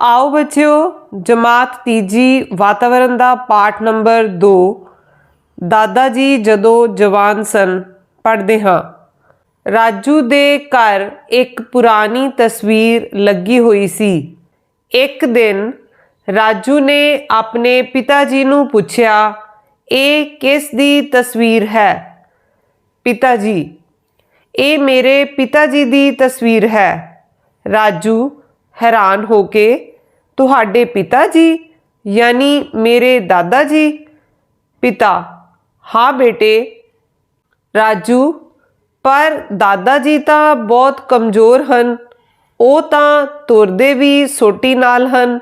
ਆਓ ਬੱਚਿਓ, ਜਮਾਤ ਤੀਜੀ ਵਾਤਾਵਰਣ ਦਾ ਪਾਠ ਨੰਬਰ 2 ਦਾਦਾ ਜੀ ਜਦੋਂ ਜਵਾਨ ਸਨ, ਪੜ੍ਹਦੇ ਹਾਂ। ਰਾਜੂ ਦੇ ਘਰ ਇੱਕ ਪੁਰਾਣੀ ਤਸਵੀਰ ਲੱਗੀ ਹੋਈ ਸੀ। ਇੱਕ ਦਿਨ ਰਾਜੂ ਨੇ ਆਪਣੇ ਪਿਤਾ ਜੀ ਨੂੰ ਪੁੱਛਿਆ, ਇਹ ਕਿਸ ਦੀ ਤਸਵੀਰ ਹੈ? ਪਿਤਾ ਜੀ, ਇਹ ਮੇਰੇ ਪਿਤਾ ਜੀ ਦੀ ਤਸਵੀਰ ਹੈ। ਰਾਜੂ ਹੈਰਾਨ ਹੋ ਕੇ ਤੁਹਾਡੇ ਪਿਤਾ ਜੀ, ਯਾਨੀ ਮੇਰੇ ਦਾਦਾ ਜੀ, ਪਿਤਾ। ਹਾਂ ਬੇਟੇ, ਰਾਜੂ, ਪਰ ਦਾਦਾ ਜੀ ਤਾਂ ਬਹੁਤ ਕਮਜ਼ੋਰ ਹਨ। ਉਹ ਤਾਂ ਤੁਰਦੇ ਵੀ ਸੋਟੀ ਨਾਲ ਹਨ।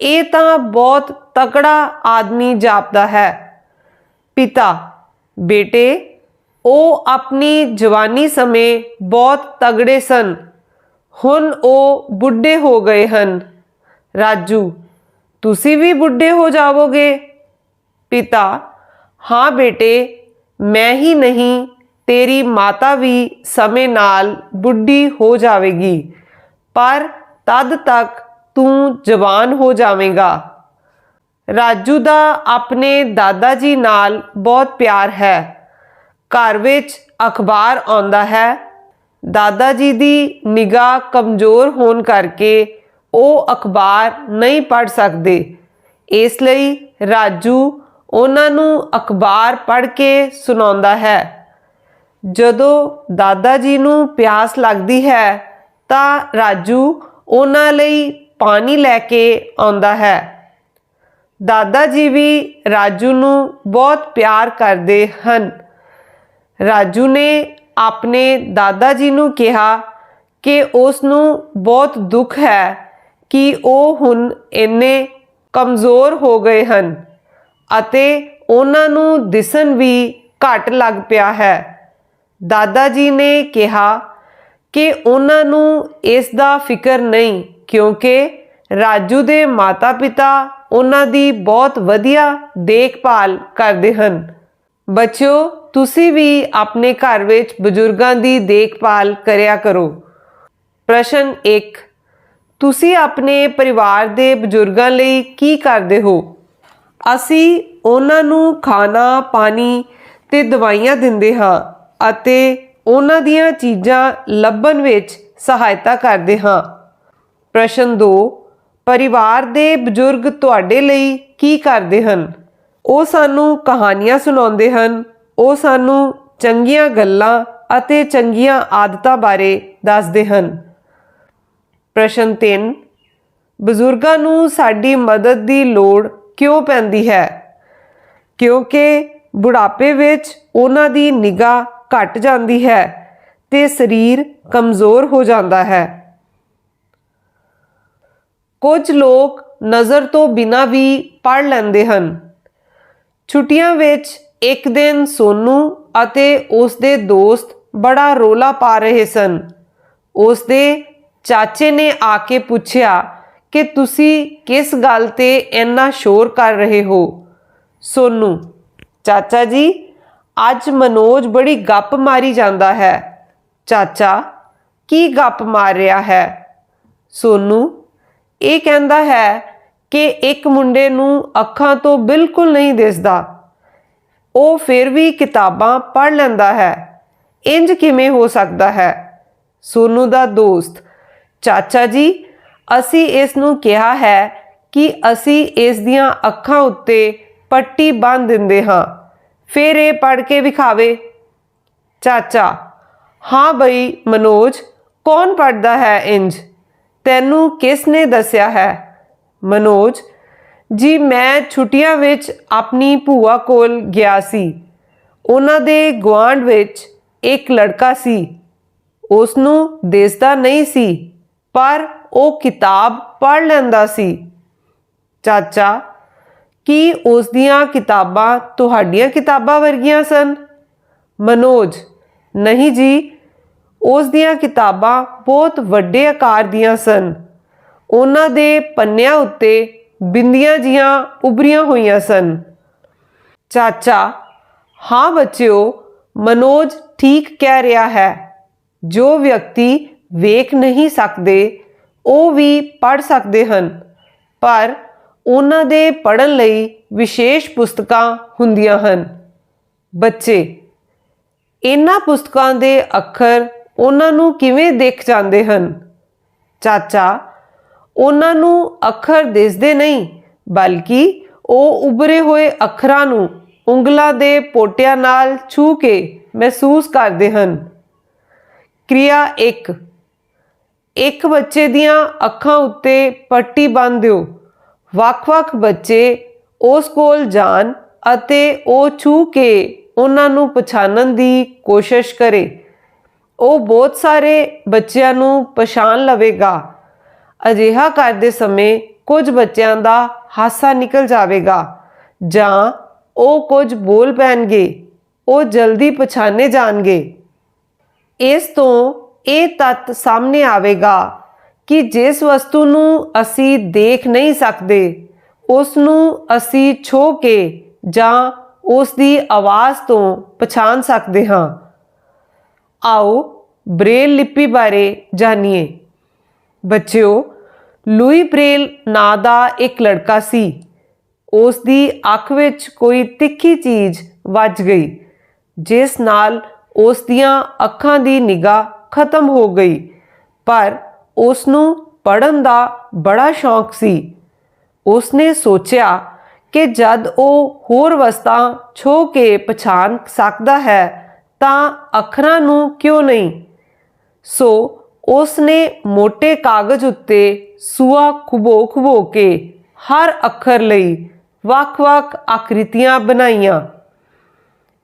ਇਹ ਤਾਂ ਬਹੁਤ ਤਕੜਾ ਆਦਮੀ ਜਾਪਦਾ ਹੈ। ਪਿਤਾ, ਬੇਟੇ, ਉਹ ਆਪਣੀ ਜਵਾਨੀ ਸਮੇਂ ਬਹੁਤ ਤਗੜੇ ਸਨ। ਹੁਣ ਉਹ ਬੁੱਢੇ ਹੋ ਗਏ ਹਨ। ਰਾਜੂ, ਤੁਸੀਂ ਵੀ ਬੁੱਢੇ ਹੋ ਜਾਵੋਗੇ। ਪਿਤਾ, ਹਾਂ ਬੇਟੇ, ਮੈਂ ਹੀ ਨਹੀਂ, ਤੇਰੀ ਮਾਤਾ ਵੀ ਸਮੇਂ ਨਾਲ ਬੁੱਢੀ ਹੋ ਜਾਵੇਗੀ, ਪਰ ਤਦ ਤੱਕ ਤੂੰ ਜਵਾਨ ਹੋ ਜਾਵੇਂਗਾ। ਰਾਜੂ ਦਾ ਆਪਣੇ ਦਾਦਾ ਜੀ ਨਾਲ ਬਹੁਤ ਪਿਆਰ ਹੈ। ਘਰ ਵਿੱਚ ਅਖਬਾਰ ਆਉਂਦਾ ਹੈ। ਦਾਦਾ ਜੀ ਦੀ ਨਿਗਾਹ ਕਮਜ਼ੋਰ ਹੋਣ ਕਰਕੇ ਉਹ ਅਖਬਾਰ ਨਹੀਂ ਪੜ੍ਹ ਸਕਦੇ। ਇਸ ਲਈ ਰਾਜੂ ਉਹਨਾਂ ਨੂੰ ਅਖਬਾਰ ਪੜ੍ਹ ਕੇ ਸੁਣਾਉਂਦਾ ਹੈ। ਜਦੋਂ ਦਾਦਾ ਜੀ ਨੂੰ ਪਿਆਸ ਲੱਗਦੀ ਹੈ, ਤਾਂ ਰਾਜੂ ਉਹਨਾਂ ਲਈ ਪਾਣੀ ਲੈ ਕੇ ਆਉਂਦਾ ਹੈ। ਦਾਦਾ ਜੀ ਵੀ ਰਾਜੂ ਨੂੰ ਬਹੁਤ ਪਿਆਰ ਕਰਦੇ ਹਨ। ਰਾਜੂ ਨੇ ਆਪਣੇ ਦਾਦਾ ਜੀ ਨੂੰ ਕਿਹਾ ਕਿ ਉਸ ਨੂੰ ਬਹੁਤ ਦੁੱਖ ਹੈ ਕਿ ਉਹ ਹੁਣ ਇੰਨੇ ਕਮਜ਼ੋਰ ਹੋ ਗਏ ਹਨ ਅਤੇ ਉਹਨਾਂ ਨੂੰ ਦਿਸਣ ਵੀ ਘੱਟ ਲੱਗ ਪਿਆ ਹੈ। ਦਾਦਾ ਜੀ ਨੇ ਕਿਹਾ ਕਿ ਉਹਨਾਂ ਨੂੰ ਇਸ ਦਾ ਫਿਕਰ ਨਹੀਂ ਕਿਉਂਕਿ ਰਾਜੂ ਦੇ ਮਾਤਾ-ਪਿਤਾ ਉਹਨਾਂ ਦੀ ਬਹੁਤ ਵਧੀਆ ਦੇਖਭਾਲ ਕਰਦੇ ਹਨ। ਬੱਚਿਓ, ਤੁਸੀਂ ਵੀ ਆਪਣੇ ਘਰ ਵਿੱਚ ਬਜ਼ੁਰਗਾਂ ਦੀ ਦੇਖਭਾਲ ਕਰਿਆ ਕਰੋ। ਪ੍ਰਸ਼ਨ 1 ਤੁਸੀਂ ਆਪਣੇ ਪਰਿਵਾਰ ਦੇ ਬਜ਼ੁਰਗਾਂ ਲਈ ਕੀ ਕਰਦੇ ਹੋ? ਅਸੀਂ ਉਹਨਾਂ ਨੂੰ ਖਾਣਾ, ਪਾਣੀ ਤੇ ਦਵਾਈਆਂ ਦਿੰਦੇ ਹਾਂ ਅਤੇ ਉਹਨਾਂ ਦੀਆਂ ਚੀਜ਼ਾਂ ਲੱਭਣ ਵਿੱਚ ਸਹਾਇਤਾ ਕਰਦੇ ਹਾਂ। ਪ੍ਰਸ਼ਨ 2 ਪਰਿਵਾਰ ਦੇ ਬਜ਼ੁਰਗ ਤੁਹਾਡੇ ਲਈ ਕੀ ਕਰਦੇ ਹਨ? ਉਹ ਸਾਨੂੰ ਕਹਾਣੀਆਂ ਸੁਣਾਉਂਦੇ ਹਨ, ਉਹ ਸਾਨੂੰ ਚੰਗੀਆਂ ਗੱਲਾਂ ਅਤੇ ਚੰਗੀਆਂ ਆਦਤਾਂ ਬਾਰੇ ਦੱਸਦੇ ਹਨ। ਪ੍ਰਸ਼ਨ 3 ਬਜ਼ੁਰਗਾਂ ਨੂੰ ਸਾਡੀ ਮਦਦ ਦੀ ਲੋੜ ਕਿਉਂ ਪੈਂਦੀ ਹੈ? ਕਿਉਂਕਿ ਬੁਢਾਪੇ ਵਿੱਚ ਉਹਨਾਂ ਦੀ ਨਿਗਾਹ ਘਟ ਜਾਂਦੀ ਹੈ ਤੇ ਸਰੀਰ ਕਮਜ਼ੋਰ ਹੋ ਜਾਂਦਾ ਹੈ। ਕੁਝ ਲੋਕ ਨਜ਼ਰ ਤੋਂ ਬਿਨਾਂ ਵੀ ਪੜ ਲੈਂਦੇ ਹਨ। ਛੁੱਟੀਆਂ ਵਿੱਚ ਇੱਕ ਦਿਨ ਸੋਨੂ ਅਤੇ ਉਸ ਦੇ ਦੋਸਤ ਬੜਾ ਰੋਲਾ ਪਾ ਰਹੇ ਸਨ। ਉਸ ਦੇ ਚਾਚੇ ਨੇ ਆ ਕੇ ਪੁੱਛਿਆ ਕਿ ਤੁਸੀਂ ਕਿਸ ਗੱਲ ਤੇ ਇੰਨਾ ਸ਼ੋਰ ਕਰ ਰਹੇ ਹੋ? ਸੋਨੂ, ਚਾਚਾ ਜੀ, ਅੱਜ ਮਨੋਜ ਬੜੀ ਗੱਪ ਮਾਰੀ ਜਾਂਦਾ ਹੈ। ਚਾਚਾ, ਕੀ ਗੱਪ ਮਾਰ ਰਿਹਾ ਹੈ? ਸੋਨੂ, ਇਹ ਕਹਿੰਦਾ ਹੈ ਕਿ ਇੱਕ ਮੁੰਡੇ ਨੂੰ ਅੱਖਾਂ ਤੋਂ ਬਿਲਕੁਲ ਨਹੀਂ ਦਿਸਦਾ। ਉਹ ਫਿਰ ਵੀ ਕਿਤਾਬਾਂ ਪੜ੍ਹ ਲੈਂਦਾ ਹੈ। ਇੰਜ ਕਿਵੇਂ ਹੋ ਸਕਦਾ ਹੈ? ਸੋਨੂ ਦਾ ਦੋਸਤ ਚਾਚਾ ਜੀ, ਅਸੀਂ ਇਸ ਨੂੰ ਕਿਹਾ ਹੈ ਕਿ ਅਸੀਂ ਇਸ ਦੀਆਂ ਅੱਖਾਂ ਉੱਤੇ ਪੱਟੀ ਬੰਨ ਦਿੰਦੇ ਹਾਂ। ਫਿਰ ਇਹ ਪੜ ਕੇ ਵਿਖਾਵੇ। ਚਾਚਾ, ਹਾਂ ਬਈ ਮਨੋਜ, ਕੌਣ ਪੜਦਾ ਹੈ ਇੰਜ? ਤੈਨੂੰ ਕਿਸ ਨੇ ਦੱਸਿਆ ਹੈ? ਮਨੋਜ, ਜੀ ਮੈਂ ਛੁੱਟੀਆਂ ਵਿੱਚ ਆਪਣੀ ਭੂਆ ਕੋਲ ਗਿਆ ਸੀ। ਉਹਨਾਂ ਦੇ ਗੁਆਂਢ ਵਿੱਚ ਇੱਕ ਲੜਕਾ ਸੀ। ਉਸ ਨੂੰ ਦਿਸਦਾ ਨਹੀਂ ਸੀ। ਪਰ ਉਹ ਕਿਤਾਬ ਪੜ੍ਹ ਲੈਂਦਾ ਸੀ। ਚਾਚਾ, ਕੀ ਉਸ ਦੀਆਂ ਕਿਤਾਬਾਂ ਤੁਹਾਡੀਆਂ ਕਿਤਾਬਾਂ ਵਰਗੀਆਂ ਸਨ? ਮਨੋਜ, ਨਹੀਂ ਜੀ, ਉਸ ਦੀਆਂ ਕਿਤਾਬਾਂ ਬਹੁਤ ਵੱਡੇ ਆਕਾਰ ਦੀਆਂ ਸਨ। ਉਹਨਾਂ ਦੇ ਪੰਨਿਆਂ ਉੱਤੇ ਬਿੰਦੀਆਂ ਜੀਆਂ ਉਭਰੀਆਂ ਹੋਈਆਂ ਸਨ। ਚਾਚਾ, ਹਾਂ ਬੱਚਿਓ, ਮਨੋਜ ਠੀਕ ਕਹਿ ਰਿਹਾ ਹੈ। ਜੋ ਵਿਅਕਤੀ ਵੇਖ ਨਹੀਂ ਸਕਦੇ, ਉਹ ਵੀ ਪੜ੍ਹ ਸਕਦੇ ਹਨ। ਪਰ ਉਹਨਾਂ ਦੇ ਪੜ੍ਹਨ ਲਈ ਵਿਸ਼ੇਸ਼ ਪੁਸਤਕਾਂ ਹੁੰਦੀਆਂ ਹਨ। ਬੱਚੇ, ਇਹਨਾਂ ਪੁਸਤਕਾਂ ਦੇ ਅੱਖਰ ਉਹਨਾਂ ਨੂੰ ਕਿਵੇਂ ਦੇਖ ਜਾਂਦੇ ਹਨ? ਚਾਚਾ, ਉਹਨਾਂ ਨੂੰ ਅੱਖਰ ਦਿਸਦੇ ਨਹੀਂ, ਬਲਕਿ ਉਹ ਉਭਰੇ ਹੋਏ ਅੱਖਰਾਂ ਨੂੰ ਉਂਗਲਾਂ ਦੇ ਪੋਟਿਆਂ ਨਾਲ ਛੂ ਕੇ ਮਹਿਸੂਸ ਕਰਦੇ ਹਨ। ਕਿਰਿਆ 1 ਇੱਕ ਬੱਚੇ ਦੀਆਂ ਅੱਖਾਂ ਉੱਤੇ ਪੱਟੀ ਬੰਨ੍ਹ ਦਿਓ। ਵੱਖ-ਵੱਖ ਬੱਚੇ ਉਸ ਕੋਲ ਜਾਣ ਅਤੇ ਉਹ ਛੂ ਕੇ ਉਹਨਾਂ ਨੂੰ ਪਛਾਣਨ ਦੀ ਕੋਸ਼ਿਸ਼ ਕਰੇ। ਉਹ ਬਹੁਤ ਸਾਰੇ ਬੱਚਿਆਂ ਨੂੰ ਪਛਾਣ ਲਵੇਗਾ। ਅਜਿਹਾ ਕਰਦੇ ਸਮੇਂ ਕੁਝ ਬੱਚਿਆਂ ਦਾ ਹਾਸਾ ਨਿਕਲ ਜਾਵੇਗਾ ਜਾਂ ਉਹ ਕੁਝ ਬੋਲ ਪੈਣਗੇ, ਉਹ ਜਲਦੀ ਪਛਾਣੇ ਜਾਣਗੇ। ਇਸ ਤੋਂ ਇਹ ਤੱਤ ਸਾਹਮਣੇ ਆਵੇਗਾ ਕਿ ਜਿਸ ਵਸਤੂ ਨੂੰ ਅਸੀਂ ਦੇਖ ਨਹੀਂ ਸਕਦੇ, ਉਸ ਨੂੰ ਅਸੀਂ ਛੋ ਕੇ ਜਾਂ ਉਸ ਦੀ ਆਵਾਜ਼ ਤੋਂ ਪਛਾਣ ਸਕਦੇ ਹਾਂ। ਆਓ ਬ੍ਰੇਲ ਲਿਪੀ ਬਾਰੇ ਜਾਣੀਏ ਬੱਚਿਓ, ਲੂਈ ਬ੍ਰੇਲ ਨਾਂ ਦਾ ਇੱਕ ਲੜਕਾ ਸੀ। ਉਸ ਦੀ ਅੱਖ ਵਿੱਚ ਕੋਈ ਤਿੱਖੀ ਚੀਜ਼ ਵੱਜ ਗਈ, ਜਿਸ ਨਾਲ ਉਸ ਦੀਆਂ ਅੱਖਾਂ ਦੀ ਨਿਗਾਹ ਖਤਮ ਹੋ ਗਈ। ਪਰ ਉਸ ਨੂੰ ਪੜਨ ਦਾ ਬੜਾ ਸ਼ੌਂਕ ਸੀ। ਉਸ ਨੇ ਸੋਚਿਆ ਕਿ ਜਦ ਉਹ ਹੋਰ ਵਸਤਾਂ ਛੋ ਕੇ ਪਛਾਣ ਸਕਦਾ ਹੈ, ਤਾਂ ਅੱਖਰਾਂ ਨੂੰ ਕਿਉਂ ਨਹੀਂ? ਸੋ ਉਸ ਨੇ ਮੋٹے ਕਾਗਜ਼ ਉੱਤੇ ਸੂਆ ਖੁਬੋ ਖੁਬੋ ਕੇ ਹਰ ਅੱਖਰ ਲਈ ਵੱਖ-ਵੱਖ ਆਕ੍ਰਿਤੀਆਂ ਬਣਾਈਆਂ।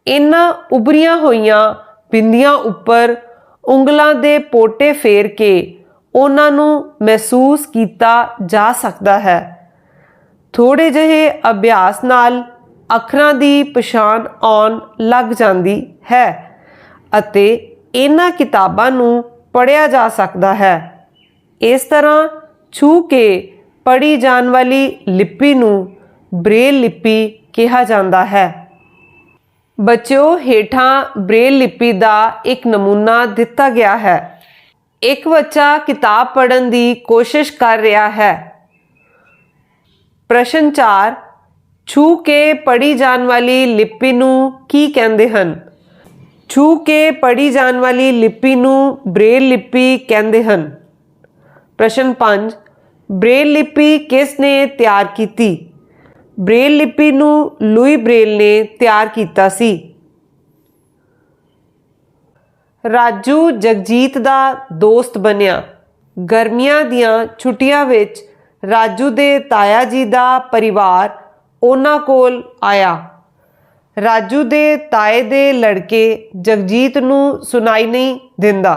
ਇਹਨਾਂ ਉਭਰੀਆਂ ਹੋਈਆਂ ਬਿੰਦੀਆਂ ਉੱਪਰ ਉਂਗਲਾਂ ਦੇ ਪੋਟੇ ਫੇਰ ਕੇ ਉਹਨਾਂ ਨੂੰ ਮਹਿਸੂਸ ਕੀਤਾ ਜਾ ਸਕਦਾ ਹੈ। ਥੋੜੇ ਜਿਹੇ ਅਭਿਆਸ ਨਾਲ ਅੱਖਰਾਂ ਦੀ ਪਛਾਣ ਆਉਣ ਲੱਗ ਜਾਂਦੀ ਹੈ ਅਤੇ ਇਹਨਾਂ ਕਿਤਾਬਾਂ ਨੂੰ ਪੜ੍ਹਿਆ ਜਾ ਸਕਦਾ ਹੈ। ਇਸ ਤਰ੍ਹਾਂ ਛੂ ਕੇ ਪੜ੍ਹੀ ਜਾਣ ਵਾਲੀ ਲਿਪੀ ਨੂੰ ਬ੍ਰੇਲ ਲਿਪੀ ਕਿਹਾ ਜਾਂਦਾ ਹੈ। ਬੱਚਿਓ ਹੇਠਾਂ ਬ੍ਰੇਲ ਲਿਪੀ ਦਾ ਇੱਕ ਨਮੂਨਾ ਦਿੱਤਾ ਗਿਆ ਹੈ। ਇੱਕ ਬੱਚਾ ਕਿਤਾਬ ਪੜ੍ਹਨ ਦੀ ਕੋਸ਼ਿਸ਼ ਕਰ ਰਿਹਾ ਹੈ। ਪ੍ਰਸ਼ਨ 4 ਛੂ ਕੇ ਪੜ੍ਹੀ ਜਾਣ ਵਾਲੀ ਲਿਪੀ ਨੂੰ ਕੀ ਕਹਿੰਦੇ ਹਨ? ਛੂ ਕੇ ਪੜ੍ਹੀ ਜਾਣ ਵਾਲੀ ਲਿਪੀ ਨੂੰ ਬ੍ਰੇਲ ਲਿਪੀ ਕਹਿੰਦੇ ਹਨ। ਪ੍ਰਸ਼ਨ 5 ਬ੍ਰੇਲ ਲਿਪੀ ਕਿਸ ਨੇ ਤਿਆਰ ਕੀਤੀ? ਬ੍ਰੇਲ ਲਿਪੀ ਨੂੰ ਲੂਈ ਬ੍ਰੇਲ ਨੇ ਤਿਆਰ ਕੀਤਾ ਸੀ। ਰਾਜੂ ਜਗਜੀਤ ਦਾ ਦੋਸਤ ਬਣਿਆ। ਗਰਮੀਆਂ ਦੀਆਂ ਛੁੱਟੀਆਂ ਵਿੱਚ ਰਾਜੂ ਦੇ ਤਾਇਆ ਜੀ ਦਾ ਪਰਿਵਾਰ ਉਹਨਾਂ ਕੋਲ ਆਇਆ। ਰਾਜੂ ਦੇ ਤਾਏ ਦੇ ਲੜਕੇ ਜਗਜੀਤ ਨੂੰ ਸੁਣਾਈ ਨਹੀਂ ਦਿੰਦਾ।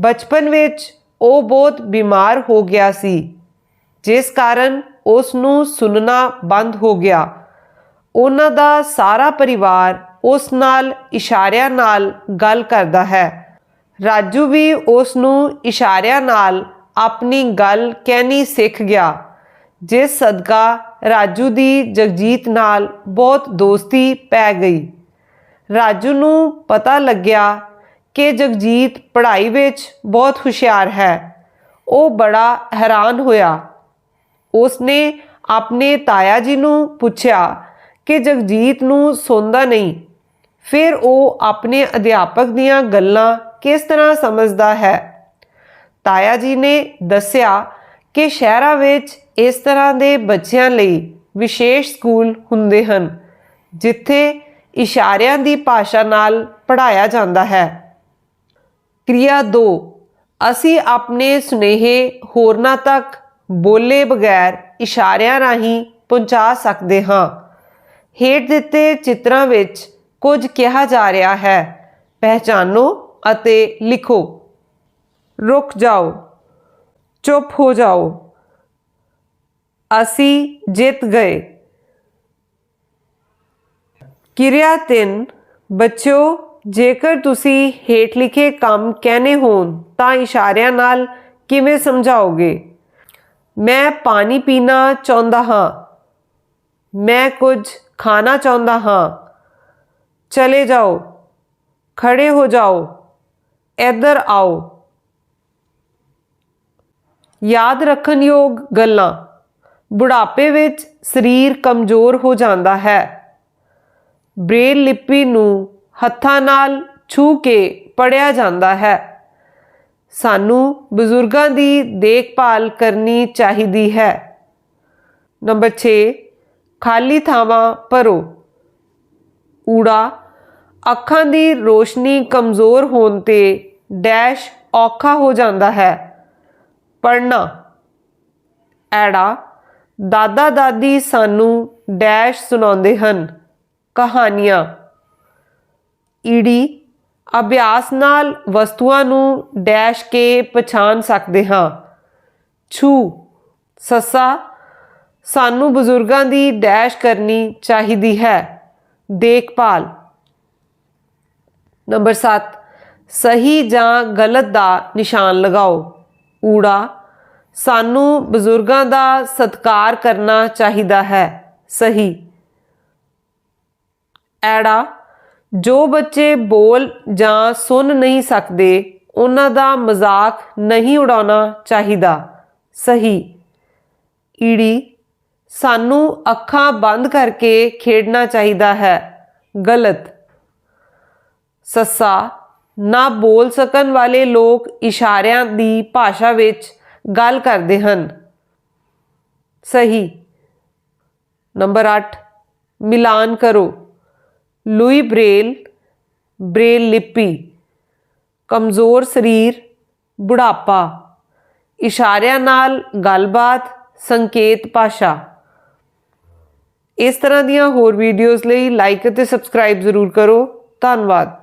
ਬਚਪਨ ਵਿੱਚ ਉਹ ਬਹੁਤ ਬਿਮਾਰ ਹੋ ਗਿਆ ਸੀ, ਜਿਸ ਕਾਰਨ ਉਸ ਨੂੰ ਸੁਣਨਾ ਬੰਦ ਹੋ ਗਿਆ। ਉਹਨਾਂ ਦਾ ਸਾਰਾ ਪਰਿਵਾਰ ਉਸ ਨਾਲ ਇਸ਼ਾਰਿਆਂ ਨਾਲ ਗੱਲ ਕਰਦਾ ਹੈ। ਰਾਜੂ ਵੀ ਉਸ ਨੂੰ ਇਸ਼ਾਰਿਆਂ ਨਾਲ ਆਪਣੀ ਗੱਲ ਕਹਿਣੀ ਸਿੱਖ ਗਿਆ, ਜਿਸ ਸਦਕਾ ਰਾਜੂ ਦੀ ਜਗਜੀਤ ਨਾਲ ਬਹੁਤ ਦੋਸਤੀ ਪੈ ਗਈ। ਰਾਜੂ ਨੂੰ ਪਤਾ ਲੱਗਿਆ ਕਿ ਜਗਜੀਤ ਪੜ੍ਹਾਈ ਵਿੱਚ ਬਹੁਤ ਹੁਸ਼ਿਆਰ ਹੈ। ਉਹ ਬੜਾ ਹੈਰਾਨ ਹੋਇਆ। ਉਸਨੇ ਆਪਣੇ ਤਾਇਆ ਜੀ ਨੂੰ ਪੁੱਛਿਆ ਕਿ ਜਗਜੀਤ ਨੂੰ ਸੌਂਦਾ ਨਹੀਂ। ਫਿਰ ਉਹ ਆਪਣੇ ਅਧਿਆਪਕ ਦੀਆਂ ਗੱਲਾਂ ਕਿਸ ਤਰ੍ਹਾਂ ਸਮਝਦਾ ਹੈ? ਤਾਇਆ ਜੀ ਨੇ ਦੱਸਿਆ ਕਿ ਸ਼ਹਿਰਾਂ ਵਿੱਚ ਇਸ ਤਰ੍ਹਾਂ ਦੇ ਬੱਚਿਆਂ ਲਈ ਵਿਸ਼ੇਸ਼ ਸਕੂਲ ਹੁੰਦੇ ਹਨ, ਜਿੱਥੇ ਇਸ਼ਾਰਿਆਂ ਦੀ ਭਾਸ਼ਾ ਨਾਲ ਪੜ੍ਹਾਇਆ ਜਾਂਦਾ ਹੈ। ਕਿਰਿਆ 2 ਅਸੀਂ ਆਪਣੇ ਸੁਨੇਹੇ ਹੋਰਨਾਂ ਤੱਕ ਬੋਲੇ ਬਗੈਰ ਇਸ਼ਾਰਿਆਂ ਰਾਹੀਂ ਪਹੁੰਚਾ ਸਕਦੇ ਹਾਂ। ਹੇਠ ਦਿੱਤੇ ਚਿੱਤਰਾਂ ਵਿੱਚ ਕੁਝ ਕਿਹਾ ਜਾ ਰਿਹਾ ਹੈ। ਪਹਿਚਾਨੋ ਅਤੇ ਲਿਖੋ। ਰੁਕ ਜਾਓ। ਚੁੱਪ ਹੋ ਜਾਓ। ਅਸੀਂ ਜਿੱਤ ਗਏ। ਕਿਰਿਆ 3 ਬੱਚਿਓ, ਜੇਕਰ ਤੁਸੀਂ ਹੇਠ ਲਿਖੇ ਕੰਮ ਕਹਿਨੇ ਹੋਣ ਤਾਂ ਇਸ਼ਾਰਿਆਂ ਨਾਲ ਕਿਵੇਂ ਸਮਝਾਓਗੇ? ਮੈਂ ਪਾਣੀ ਪੀਣਾ ਚਾਹੁੰਦਾ ਹਾਂ। ਮੈਂ ਕੁਝ ਖਾਣਾ ਚਾਹੁੰਦਾ ਹਾਂ। ਚਲੇ ਜਾਓ। ਖੜੇ ਹੋ ਜਾਓ। ਇੱਧਰ ਆਓ। ਯਾਦ ਰੱਖਣ ਯੋਗ ਗੱਲਾਂ। ਬੁਢਾਪੇ ਵਿੱਚ ਸਰੀਰ ਕਮਜ਼ੋਰ ਹੋ ਜਾਂਦਾ ਹੈ। ਬ੍ਰੇਲ ਲਿਪੀ ਨੂੰ ਹੱਥਾਂ ਨਾਲ ਛੂ ਕੇ ਪੜਿਆ ਜਾਂਦਾ ਹੈ। ਸਾਨੂੰ ਬਜ਼ੁਰਗਾਂ ਦੀ ਦੇਖਭਾਲ ਕਰਨੀ ਚਾਹੀਦੀ ਹੈ। ਨੰਬਰ 6 ਖਾਲੀ ਥਾਵਾਂ ਭਰੋ। ਊੜਾ, ਅੱਖਾਂ ਦੀ ਰੋਸ਼ਨੀ ਕਮਜ਼ੋਰ ਹੋਣ ਤੇ ਡੈਸ਼ ਔਖਾ ਹੋ ਜਾਂਦਾ ਹੈ। ਪੜਨਾ ਐੜਾ, ਦਾਦਾ ਦਾਦੀ ਸਾਨੂੰ ਡੈਸ਼ ਸੁਣਾਉਂਦੇ ਹਨ। ਕਹਾਣੀਆਂ। ਈੜੀ ਅਭਿਆਸ ਨਾਲ ਵਸਤੂਆਂ ਨੂੰ ਡੈਸ਼ ਕੇ ਪਛਾਣ ਸਕਦੇ ਹਾਂ। ਛੂ, ਸੱਸਾ, ਸਾਨੂੰ ਬਜ਼ੁਰਗਾਂ ਦੀ ਡੈਸ਼ ਕਰਨੀ ਚਾਹੀਦੀ ਹੈ। ਦੇਖਭਾਲ। ਨੰਬਰ 7 ਸਹੀ ਜਾਂ ਗਲਤ ਦਾ ਨਿਸ਼ਾਨ ਲਗਾਓ। ਊੜਾ, ਸਾਨੂੰ ਬਜ਼ੁਰਗਾਂ ਦਾ ਸਤਿਕਾਰ ਕਰਨਾ ਚਾਹੀਦਾ ਹੈ। ਸਹੀ। ਐੜਾ ਜੋ ਬੱਚੇ ਬੋਲ ਜਾਂ ਸੁਣ ਨਹੀਂ ਸਕਦੇ, ਉਹਨਾਂ ਦਾ ਮਜ਼ਾਕ ਨਹੀਂ ਉਡਾਉਣਾ ਚਾਹੀਦਾ। ਸਹੀ। ਈੜੀ, ਸਾਨੂੰ ਅੱਖਾਂ ਬੰਦ ਕਰਕੇ ਖੇਡਣਾ ਚਾਹੀਦਾ ਹੈ। ਗਲਤ। ਸੱਸਾ, ਨਾ ਬੋਲ ਸਕਣ ਵਾਲੇ ਲੋਕ ਇਸ਼ਾਰਿਆਂ ਦੀ ਭਾਸ਼ਾ ਵਿੱਚ ਗੱਲ ਕਰਦੇ ਹਨ। ਸਹੀ। ਨੰਬਰ 8 ਮਿਲਾਨ ਕਰੋ। ਲੂਈ ਬ੍ਰੇਲ ਬ੍ਰੇਲ ਲਿਪੀ, ਕਮਜ਼ੋਰ ਸਰੀਰ, ਬੁਢਾਪਾ, ਇਸ਼ਾਰਿਆਂ ਨਾਲ ਗੱਲਬਾਤ, ਸੰਕੇਤ ਭਾਸ਼ਾ। ਇਸ ਤਰ੍ਹਾਂ ਦੀਆਂ ਹੋਰ ਵੀਡੀਓਜ਼ ਲਈ ਲਾਈਕ ਅਤੇ ਸਬਸਕ੍ਰਾਈਬ ਜ਼ਰੂਰ ਕਰੋ। ਧੰਨਵਾਦ।